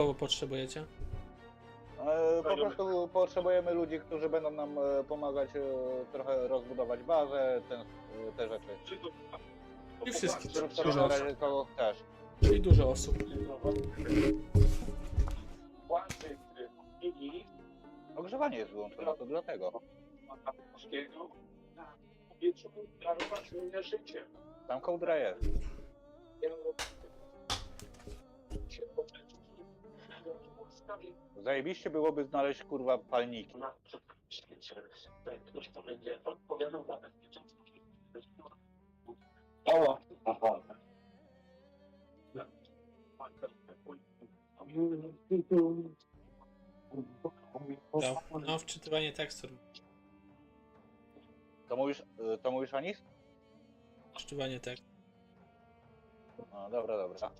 Kogo potrzebujecie? E, Po prostu potrzebujemy ludzi, którzy będą nam e, pomagać e, trochę rozbudować bazę, ten, e, te rzeczy. I wszystkich. Zrób sobie Dużo na osób. razie kogo chcesz. Czyli dużo osób. Ogrzewanie jest wyłączone, to dlatego. Tam kołdra jest. Zajebiście byłoby znaleźć kurwa palniki. Ktoś to będzie odpowiadał za bezpieczeństwo. O, aha. No, no wczytywanie tekstur. To mówisz, e, to mówisz Anis? Wczytywanie tekstur. No dobra, dobra.